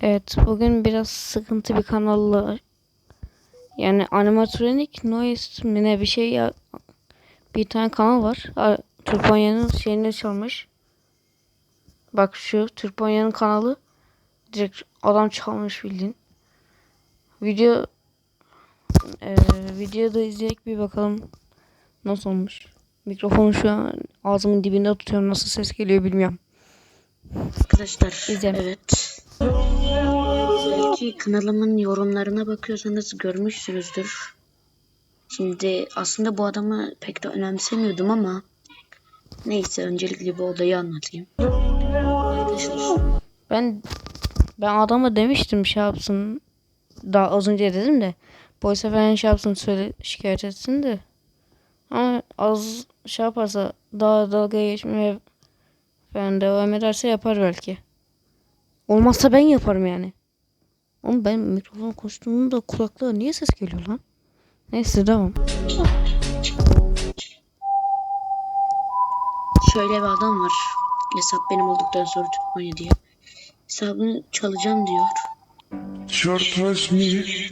Evet bugün biraz sıkıntı bir kanalla yani animatronik noise mi ne bir şey ya bir tane kanal var. Türkonya'nın şeyini çalmış. Bak şu Türkonya'nın kanalı direkt adam çalmış bildiğin. Video eee videoda izleyerek bir bakalım nasıl olmuş. Mikrofonu şu an ağzımın dibinde tutuyorum. Nasıl ses geliyor bilmiyorum. Arkadaşlar İzle. evet. Belki kanalımın yorumlarına bakıyorsanız görmüşsünüzdür. Şimdi aslında bu adamı pek de önemsemiyordum ama neyse öncelikle bu olayı anlatayım. Ben ben adama demiştim şey yapsın. Daha az önce dedim de. Boysa falan şey yapsın söyle şikayet etsin de. Ama az şey yaparsa daha dalga geçmeye falan devam ederse yapar belki. Olmazsa ben yaparım yani. Oğlum ben mikrofon konuştuğumda kulaklığa niye ses geliyor lan? Neyse devam. şöyle bir adam var. Hesap benim olduktan sonra Türkmenya diye. Hesabını çalacağım diyor. Short trust me.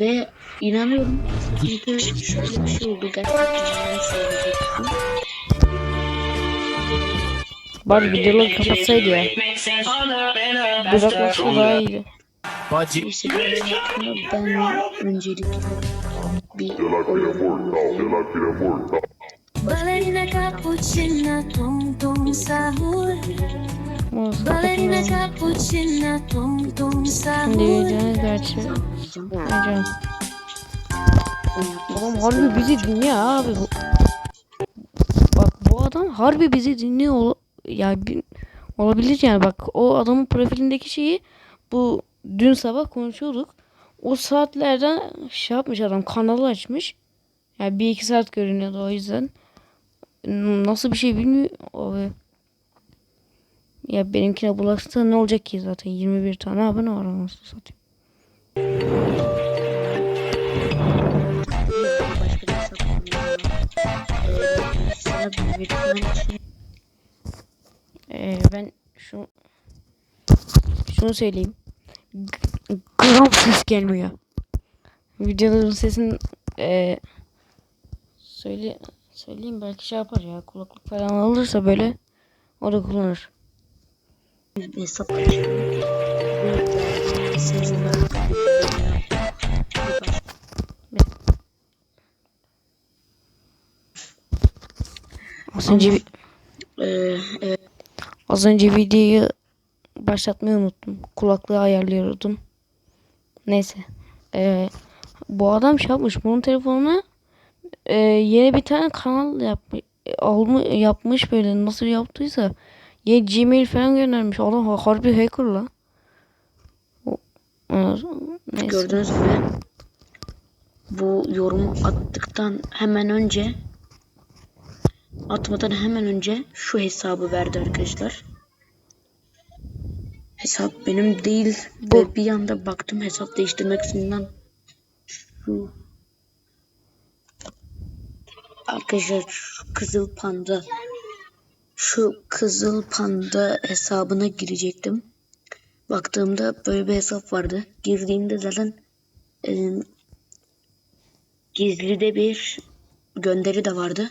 Ve inanıyorum. Çünkü şöyle bir şey oldu. Gerçekten ben söyleyecektim. Bari videoları kapatsaydı ya. Uzaklaşsa daha iyiydi. Hakkında ben öncelikle bir. Ballerina cappuccina, tum tum sahur. Kapatın. cappuccina, tum tum Şimdi sahur. videonun gerçi. diyeceğim. Hocam. Oğlum harbi bizi dinliyor abi. Bak bu adam harbi bizi dinliyor. Ol- Ya bir, olabilir yani bak o adamın profilindeki şeyi bu dün sabah konuşuyorduk. O saatlerden şey yapmış adam kanalı açmış. Yani bir iki saat görünüyordu o yüzden. Nasıl bir şey bilmiyor. Abi. Ya benimkine bulaşsa ne olacak ki zaten 21 tane abone var anasını satayım. Başka bir Ee, ben şu şunu söyleyeyim. G- gram ses gelmiyor. Videoların sesin ee, söyle söyleyeyim belki şey yapar ya kulaklık falan alırsa böyle o da kullanır. bir hesap Az önce vi- Ee, evet. Az önce videoyu başlatmayı unuttum. Kulaklığı ayarlıyordum. Neyse. Ee, bu adam şey yapmış. Bunun telefonuna e, yeni bir tane kanal yapmış. Alma, yapmış böyle nasıl yaptıysa. Yeni Gmail falan göndermiş. Adam ha- harbi hacker la. O- Neyse. Gördüğünüz gibi bu yorum attıktan hemen önce atmadan hemen önce şu hesabı verdi arkadaşlar. Hesap benim değil Bu- ve bir anda baktım hesap değiştirmek istedim şu arkadaşlar şu kızıl panda şu kızıl panda hesabına girecektim. Baktığımda böyle bir hesap vardı. Girdiğimde zaten e, gizli de bir gönderi de vardı.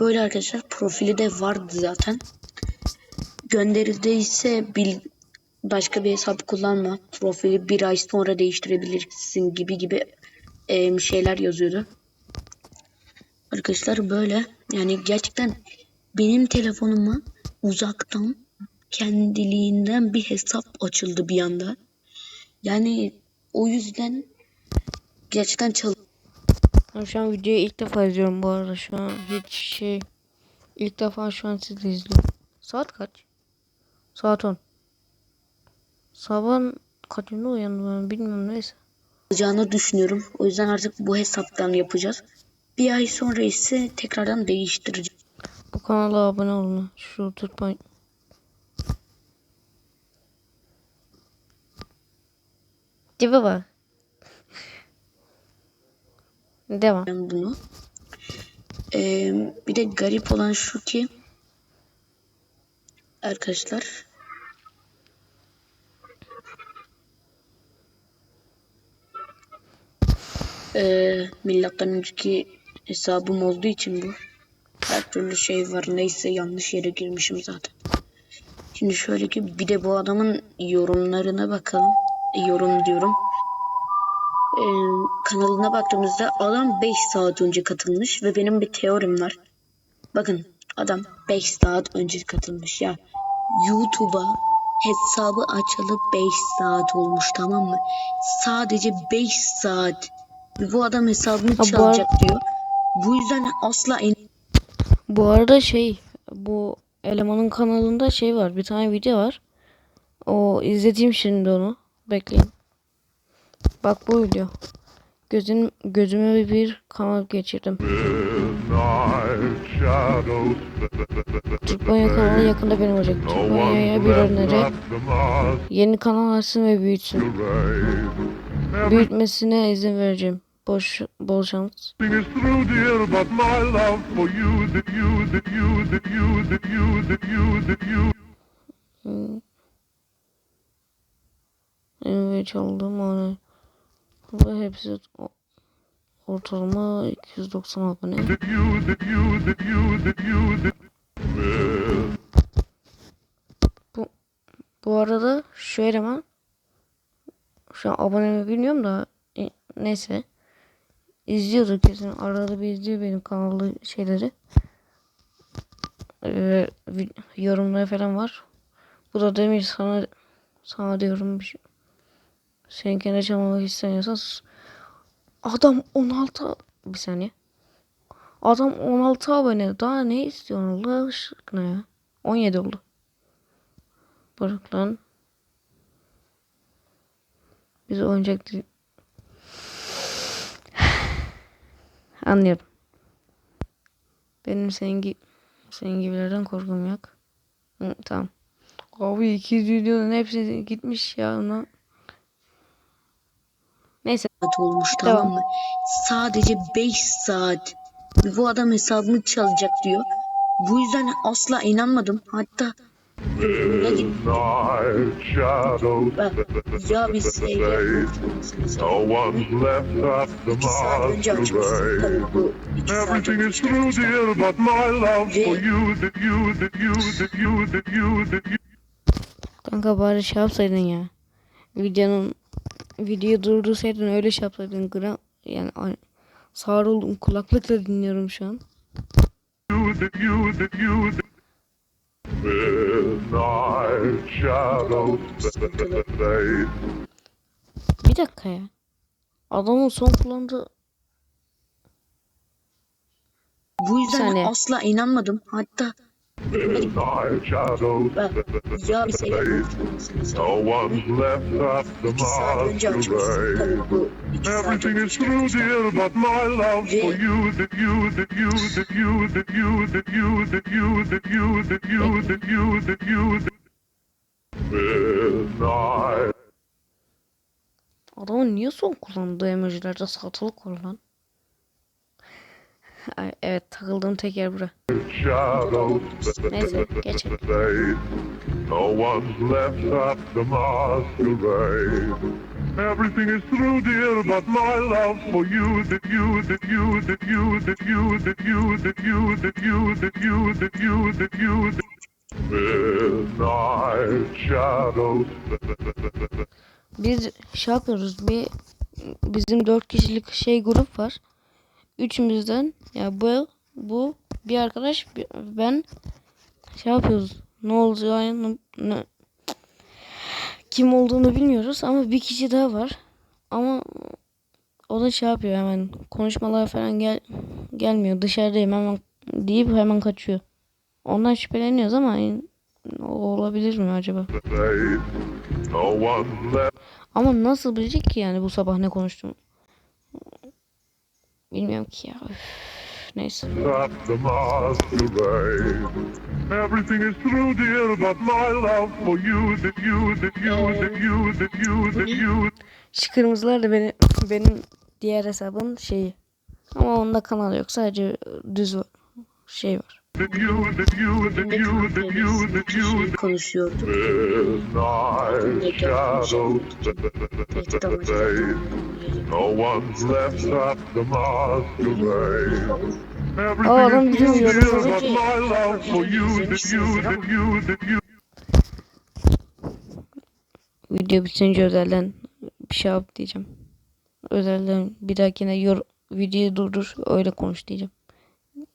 Böyle arkadaşlar profili de vardı zaten. Gönderide ise bil, başka bir hesap kullanma. Profili bir ay sonra değiştirebilirsin gibi gibi e, şeyler yazıyordu. Arkadaşlar böyle yani gerçekten benim telefonuma uzaktan kendiliğinden bir hesap açıldı bir anda. Yani o yüzden gerçekten çal Ben şu an videoyu ilk defa izliyorum bu arada şu an hiç şey ilk defa şu an sizle izliyorum. Saat kaç? Saat 10. Sabah kaçında uyandım ben bilmiyorum neyse. alacağını düşünüyorum. O yüzden artık bu hesaptan yapacağız. Bir ay sonra ise tekrardan değiştireceğiz. Bu kanala abone olun. Şu tutmayın. Tipe bak. Devam. Ben bunu. Ee, bir de garip olan şu ki arkadaşlar ee, millattan önceki hesabım olduğu için bu her türlü şey var neyse yanlış yere girmişim zaten. Şimdi şöyle ki bir de bu adamın yorumlarına bakalım. Yorum diyorum. Ee, kanalına baktığımızda adam 5 saat önce katılmış ve benim bir teorim var. Bakın adam 5 saat önce katılmış ya. YouTube'a hesabı açalı 5 saat olmuş tamam mı? Sadece 5 saat. Bu adam hesabını bu ar- çalacak diyor. Bu yüzden asla in- Bu arada şey bu elemanın kanalında şey var. Bir tane video var. O izleteyim şimdi onu. Bekleyin. Bak bu video. Gözün, gözüme bir kanal geçirdim. Türkmanya kanalı yakında benim olacak. Türkmanya'ya bir öneri. Yeni kanal açsın ve büyütsün. Büyütmesine izin vereceğim. Boş, bol şans. Evet hmm. çaldım onu. Bu hepsi ortalama 290 abone. that Bu arada şu eleman şu an abone mi bilmiyorum da e, neyse. İzliyordur kesin arada bir izliyor benim kanalda şeyleri. Ee, yorumları falan var. Bu da demiş sana sana diyorum bir şey seninkine çalmamak istemiyorsan sus. adam 16 bir saniye adam 16 abone daha ne istiyorsun Allah aşkına ya 17 oldu Bırak lan. Biz oyuncak. Anlıyorum. Benim senin gibi senin gibilerden korkum yok. Hı, tamam. Abi 200 videonun hepsi gitmiş ya ona saat olmuş tamam, tamam mı? Sadece 5 saat. Bu adam hesabımı çalacak diyor. Bu yüzden asla inanmadım. Hatta buna git. ya biz sevgili İki saat önce açmışsın tabii bu. İki saat önce açmışsın. Ve... Kanka bari şey yapsaydın ya. Videonun videoyu durdursaydın öyle şey yapsaydın. Gram, yani sağır oldum kulaklıkla dinliyorum şu an. Bir dakika ya. Adamın son kullandığı Bu yüzden saniye. asla inanmadım. Hatta Midnight shadows biz seyrek fade. No one's Everything is through, dear, but my love for you, that you, that you, that you, that you, that you, that you, that you, that you, that you, that you, that Midnight adamın niye son kullandığı emojilerde satılık var lan? Ay, evet takıldığım tek yer bura. Neyse geçelim. No one's left after masquerade. Everything is through, dear, but my love for you, that you, that you, that you, that you, that you, that you, that you, that you, that you, that you, that Midnight shadows Biz şey yapıyoruz bir bizim dört kişilik şey grup var. Üçümüzden ya bu bu bir arkadaş ben şey yapıyoruz. Ne olacağını ne, kim olduğunu bilmiyoruz ama bir kişi daha var. Ama o da şey yapıyor hemen konuşmalar falan gel gelmiyor. Dışarıdayım hemen deyip hemen kaçıyor. Ondan şüpheleniyoruz ama o olabilir mi acaba? Ama nasıl bilecek ki yani bu sabah ne konuştum? Bilmiyorum ki ya. Üf, neyse. after masquerade. Everything is through, dear, but my love for you, that you, that you, that you, that you, that you, Şu kırmızılar da benim, benim diğer hesabın şeyi. Ama onda kanal yok. Sadece düz var- şey var. şey konuşuyorduk. No one's left at the masquerade. Oğlum bilmiyorum. Video bitince özelden bir şey yap diyeceğim. Özelden bir dahakine yor videoyu durdur öyle konuş diyeceğim.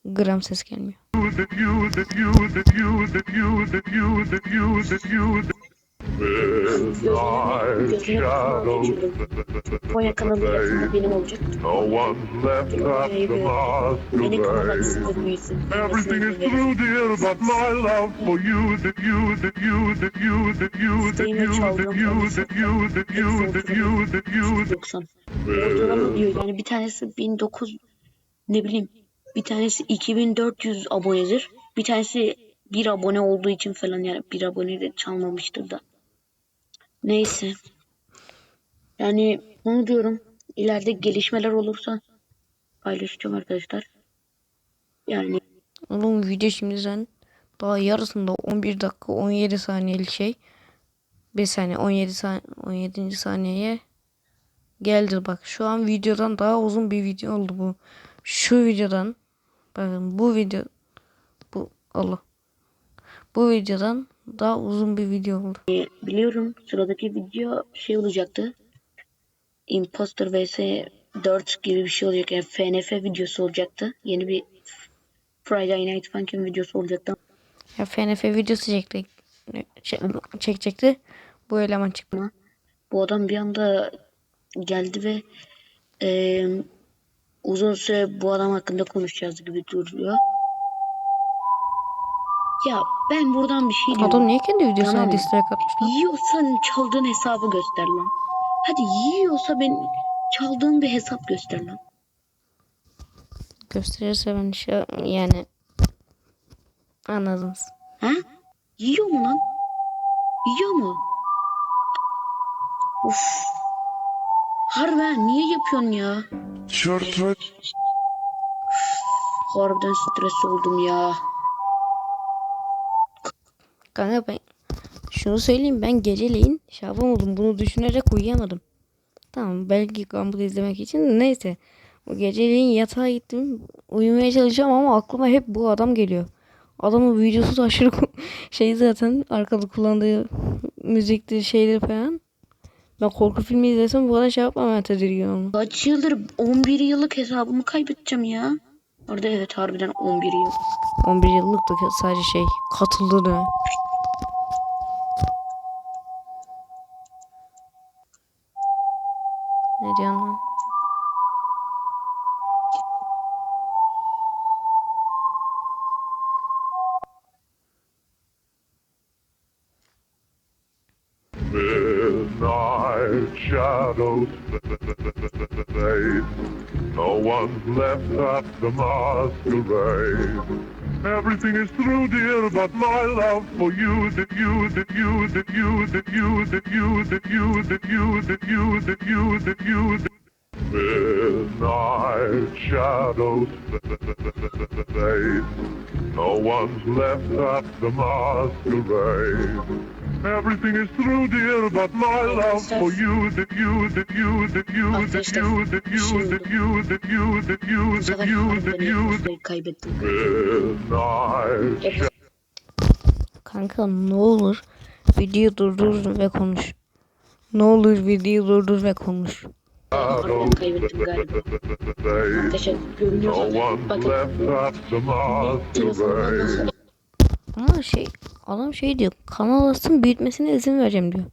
Gram ses gelmiyor. Gözüne shadows Konya kanalı yakında benim olacak. Beni isimde büyüsün. Everything is through dear but my love for you That you, that you, that you, that you, that you, that you, that you, that you, that you, that you, 90. Ortalama diyor yani bir tanesi 1900 ne bileyim bir tanesi 2400 abonedir. Bir tanesi bir abone olduğu için falan yani bir abone de çalmamıştır da. Neyse. Yani bunu diyorum. İleride gelişmeler olursa paylaşacağım arkadaşlar. Yani Oğlum video şimdiden daha yarısında 11 dakika 17 saniyelik şey. Bir saniye 17 saniye 17. saniyeye geldi bak. Şu an videodan daha uzun bir video oldu bu. Şu videodan bakın bu video bu Allah. Bu videodan daha uzun bir video oldu. biliyorum sıradaki video şey olacaktı. Imposter vs 4 gibi bir şey olacak. Yani FNF videosu olacaktı. Yeni bir Friday Night Funkin videosu olacaktı. Ya FNF videosu çekti, çek- çekecekti. Bu eleman çıktı. Bu adam bir anda geldi ve eee, uzun süre bu adam hakkında konuşacağız gibi duruyor. Ya ben buradan bir şey diyorum. Adam niye kendi videosuna tamam. dislike atmış lan? Yiyorsan çaldığın hesabı göster lan. Hadi yiyorsa ben çaldığın bir hesap göster lan. Gösterirse ben şey yani anladınız. Ha? Yiyor mu lan? Yiyor mu? Uf. Harbi niye yapıyorsun ya? Tişört Harbiden stres oldum ya. Kanka ben şunu söyleyeyim ben geceleyin şey yapamadım bunu düşünerek uyuyamadım. Tamam belki Gumball izlemek için neyse. O geceleyin yatağa gittim uyumaya çalışacağım ama aklıma hep bu adam geliyor. Adamın videosu da aşırı şey zaten arkada kullandığı müziktir şeyler falan. Ben korku filmi izlesem bu kadar şey yapmam ben tedirgin olmam. Kaç yıldır 11 yıllık hesabımı kaybedeceğim ya. Orada evet harbiden 11 yıl. 11 yıllık da sadece şey katıldı da. Diyorsun lan? Midnight shadows fade. No one's left at the masquerade. Everything is through, dear, but my love for you, that you, that you, that you, that you, that you, that you, that you, that you, that you, that you, that Midnight shadows fade. No one's left at the masquerade. Everything is through, dear, but my love for you, that you, that you, that you, that you, that you, that you, that you, that you, sefer you, that you, hesabı kaybettim. midnight Kanka ne olur videoyu durdur ve konuş. Ne olur videoyu durdur ve konuş. Ama şey adam şey diyor kanal açsın büyütmesine izin vereceğim diyor.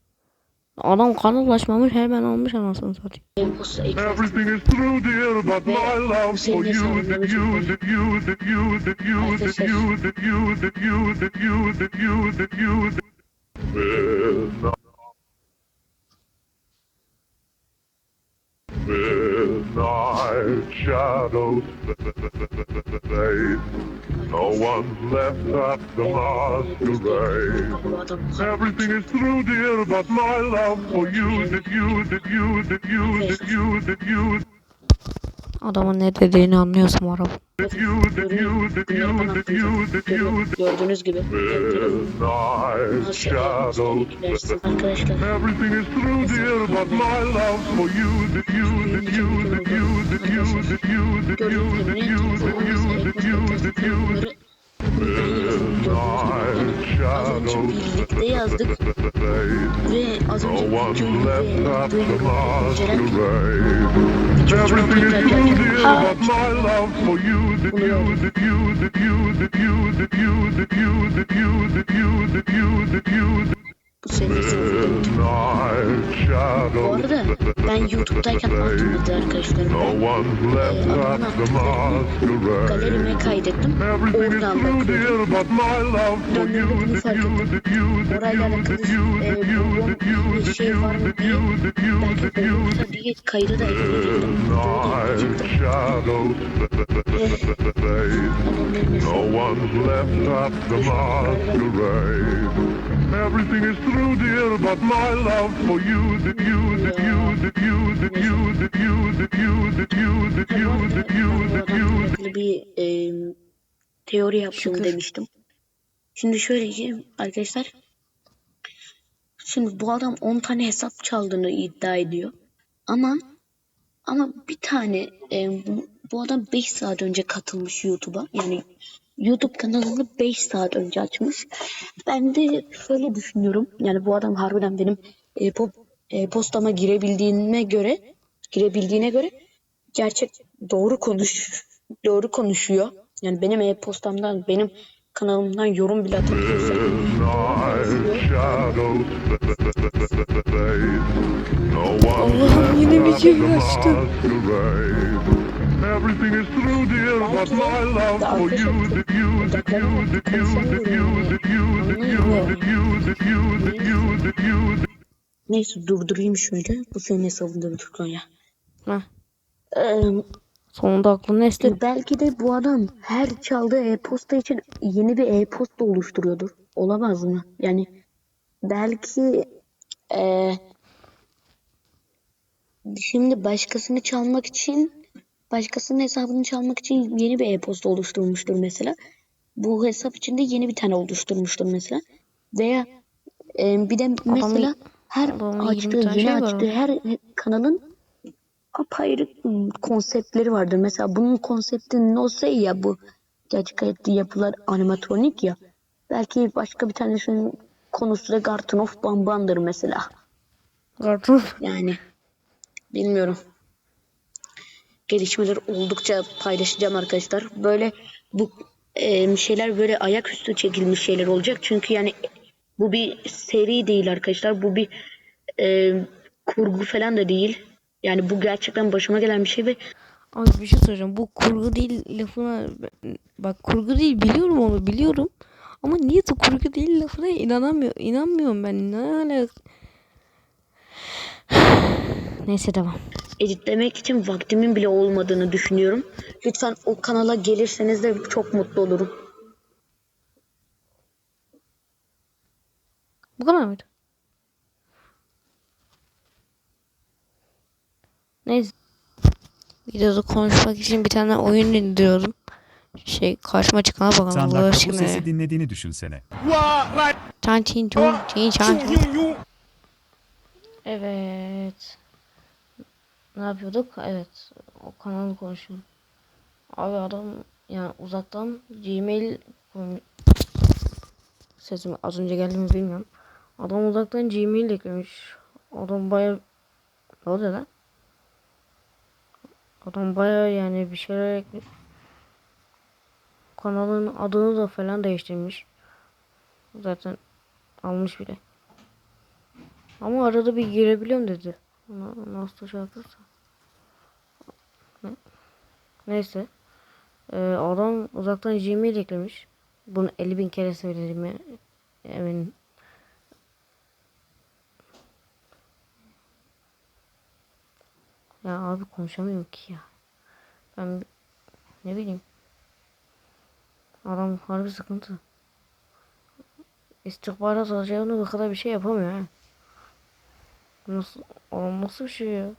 Adam kanal açmamış hemen almış anasını satayım. Midnight shadows fade. No one's left at the masquerade. Everything is through, dear, but my love for you, that you, that you, that you. Did you, did you, did you, Adamın ne dediğini anlıyorsam araba. Gördüğünüz gibi. Arkadaşlar. Az önce you, yazdık ve az önce Gönül the Duygu Ceren the çok tekrar yaptık. Aa, bunu Bu arada ben YouTube'dayken aklımdaydı arkadaşlarım. Ben e, adamın galerime kaydettim. Oradan bakıyorum. Döndürdüğümü fark ettim. Orayla alakalı e, bir şey var mı diye. Belki olursa diye kaydı da ekleyebilirdim. No one's left at the masquerade. Everything is through dear, but my love for you, did you, did you, did you, did you, did you, did you, did you, did you, did you, did you, bir e, teori yaptım Şükür. demiştim. Şimdi şöyle ki arkadaşlar şimdi bu adam 10 tane hesap çaldığını iddia ediyor. Ama ama bir tane e, bu, bu adam 5 saat önce katılmış YouTube'a. Yani YouTube kanalını 5 saat önce açmış. Ben de şöyle düşünüyorum. Yani bu adam harbiden benim e, po- e, postama girebildiğine göre girebildiğine göre gerçek doğru konuş doğru konuşuyor. Yani benim e-postamdan benim kanalımdan yorum bile atabiliyorsa Allah'ım yine bir şey at the açtı. masquerade. Everything is through, dear, but my love for you, did you, did you, did you, did you, did you, did you, did you, did you, did you, did you, neyse durdurayım şöyle. Bu senin hesabında bir Türkan ya. Heh. Ee, Sonunda aklına esti. belki de bu adam her çaldığı e-posta için yeni bir e-posta oluşturuyordur. Olamaz mı? Yani belki e, şimdi başkasını çalmak için başkasının hesabını çalmak için yeni bir e-posta oluşturmuştur mesela. Bu hesap içinde yeni bir tane oluşturmuştur mesela. Veya e, bir de mesela her adamın 20 açtığı yeni şey var açtığı her kanalın apayrı konseptleri vardır. Mesela bunun konsepti no say ya bu gerçek hayatta yapılar animatronik ya. Belki başka bir tanesinin konusu da Garten of Bamban'dır mesela. Kartun. Yani bilmiyorum. Gelişmeler oldukça paylaşacağım arkadaşlar. Böyle bu e, şeyler böyle ayaküstü çekilmiş şeyler olacak. Çünkü yani bu bir seri değil arkadaşlar. Bu bir e, kurgu falan da değil. Yani bu gerçekten başıma gelen bir şey ve Abi bir şey söyleyeceğim. Bu kurgu değil lafına bak kurgu değil biliyorum onu biliyorum. Ama niye de kurgu değil lafına inanamıyor inanmıyorum ben. Ne alaka? Neyse devam. Editlemek için vaktimin bile olmadığını düşünüyorum. Lütfen o kanala gelirseniz de çok mutlu olurum. Bu kadar mıydı? Neyse. Videoda konuşmak için bir tane oyun indiriyorum. Şey karşıma çıkana bakalım dakika bu sesi dinlediğini düşünsene. Tan tin tun tin. Evet. Ne yapıyorduk? Evet. O kanalı konuşuyorum. Abi adam yani uzaktan Gmail koymuş. Sesim az önce geldi mi bilmiyorum. Adam uzaktan Gmail eklemiş. Adam baya ne oluyor lan? Adam baya yani bir şeyler eklemiş. Kanalın adını da falan değiştirmiş. Zaten almış bile. Ama arada bir girebiliyorum dedi. Na- Nasıl yaparsa. Ne? Neyse. Ee, adam uzaktan Gmail eklemiş. Bunu 50 bin kere söylediğime eminim. Ya abi konuşamıyorum ki ya. Ben ne bileyim. Adam harbi sıkıntı. İstihbarat alacağını bu kadar bir şey yapamıyor ha. Nasıl, nasıl bir şey ya?